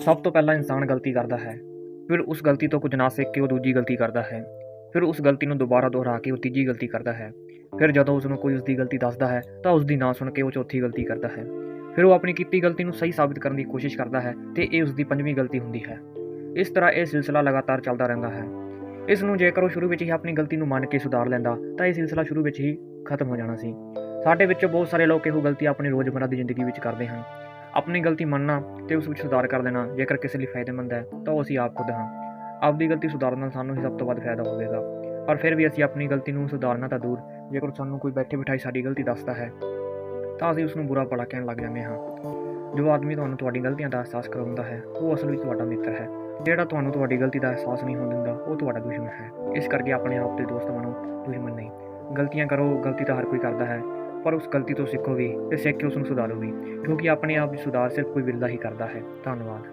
ਸਭ ਤੋਂ ਪਹਿਲਾਂ ਇਨਸਾਨ ਗਲਤੀ ਕਰਦਾ ਹੈ, ਫਿਰ ਉਸ ਗਲਤੀ ਤੋਂ ਕੁਝ ਨਾ ਸਿੱਖ ਕੇ ਉਹ ਦੂਜੀ ਗਲਤੀ ਕਰਦਾ ਹੈ, ਫਿਰ ਉਸ ਗਲਤੀ ਨੂੰ ਦੁਬਾਰਾ ਦੁਹਰਾ ਕੇ ਉਹ ਤੀਜੀ ਗਲਤੀ ਕਰਦਾ ਹੈ, ਫਿਰ ਜਦੋਂ ਉਸ ਨੂੰ ਕੋਈ ਉਸ ਦੀ ਗਲਤੀ ਦੱਸਦਾ ਹੈ, ਤਾਂ ਉਸ ਦੀ ਨਾ ਸੁਣ ਕੇ ਉਹ ਚੌਥੀ ਗਲਤੀ ਕਰਦਾ ਹੈ, ਫਿਰ ਉਹ ਆਪਣੀ ਕੀਤੀ ਗਲਤੀ ਨੂੰ ਸਹੀ ਸਾਬਿਤ ਕਰਨ ਦੀ ਕੋਸ਼ਿਸ਼ ਕਰਦਾ ਹੈ ਤੇ ਇਹ ਉਸ ਦੀ ਪੰਜਵੀਂ ਗਲਤੀ ਹੁੰਦੀ ਹੈ। ਇਸ ਤਰ੍ਹਾਂ ਇਹ ਸਿਲਸਿਲਾ ਲਗਾਤਾਰ ਚੱਲਦਾ ਰਹਿੰਦਾ ਹੈ। ਇਸ ਨੂੰ ਜੇਕਰ ਉਹ ਸ਼ੁਰੂ ਵਿੱਚ ਹੀ ਆਪਣੀ ਗਲਤੀ ਨੂੰ ਮੰਨ ਕੇ ਸੁਧਾਰ ਲੈਂਦਾ, ਤਾਂ ਇਹ ਸਿਲਸਿਲਾ ਸ਼ੁਰੂ ਵਿੱਚ ਹੀ ਖਤਮ ਹੋ ਜਾਣਾ ਸੀ। ਸਾਡੇ ਵਿੱਚੋਂ ਬਹੁਤ ਸਾਰੇ ਲੋਕ ਇਹੋ ਗਲਤੀ ਆਪਣੀ ਰੋਜ਼ਮਰਰਾ ਦੀ ਜ਼ਿੰਦਗੀ ਵਿੱਚ ਕਰਦੇ ਹਨ। ਆਪਣੀ ਗਲਤੀ ਮੰਨਣਾ ਤੇ ਉਸ ਵਿੱਚ ਸੁਧਾਰ ਕਰ ਦੇਣਾ, ਜੇਕਰ ਕਿਸੇ ਲਈ ਫਾਇਦੇਮੰਦ ਹੈ, ਤਾਂ ਉਹ ਅਸੀਂ ਆਪ ਖੁਦ ਹਾਂ। ਆਪਦੀ ਗਲਤੀ ਸੁਧਾਰਨ ਨਾਲ ਸਾਨੂੰ ਹੀ ਸਭ ਤੋਂ ਵੱਧ ਫਾਇਦਾ ਹੋਵੇਗਾ। ਪਰ ਫਿਰ ਵੀ ਅਸੀਂ ਆਪਣੀ ਗਲਤੀ ਨੂੰ ਸੁਧਾਰਨਾ ਤਾਂ ਦੂਰ, ਜੇਕਰ ਸਾਨੂੰ ਕੋਈ ਬੈਠੇ ਬਿਠਾਈ ਸਾਡੀ ਗਲਤੀ ਦੱਸਦਾ ਹੈ, ਤਾਂ ਅਸੀਂ ਉਸ ਨੂੰ ਬੁਰਾ ਭਲਾ ਕਹਿਣ ਲੱਗ ਜਾਂਦੇ ਹਾਂ। ਜੋ ਆਦਮੀ ਤੁਹਾਨੂੰ ਤੁਹਾਡੀ ਗਲਤੀਆਂ ਦਾ ਅਹਿਸਾਸ ਕਰਾਉਂਦਾ ਹੈ, ਉਹ ਅਸਲ ਵਿੱਚ ਤੁਹਾਡਾ ਮਿੱਤਰ ਹੈ। ਜਿਹੜਾ ਤੁਹਾਨੂੰ ਤੁਹਾਡੀ ਗਲਤੀ ਦਾ ਅਹਿਸਾਸ ਨਹੀਂ ਹੋਣ ਦਿੰਦਾ, ਉਹ ਤੁਹਾਡਾ ਦੁਸ਼ਮਣ ਹੈ। ਇਸ ਕਰਕੇ ਆਪਣੇ ਆਪ ਦੇ ਦੋਸਤ ਬਣੋ ਦੁਸ਼ਮਣ ਨਹੀਂ। ਗਲਤੀਆਂ ਕਰੋ, ਗਲਤੀ ਤਾਂ ਹਰ ਕੋਈ ਕਰਦਾ ਹੈ। ਪਰ ਉਸ ਗਲਤੀ ਤੋਂ ਸਿੱਖੋ ਵੀ ਤੇ ਸਿੱਖ ਕੇ ਉਸ ਨੂੰ ਸੁਧਾਰੋ ਵੀ, ਕਿਉਂਕਿ ਆਪਣੇ ਆਪ ਦੀ ਸੁਧਾਰ ਸਿਰਫ ਕੋਈ ਵਿਰਲਾ ਹੀ ਕਰਦਾ ਹੈ। ਧੰਨਵਾਦ।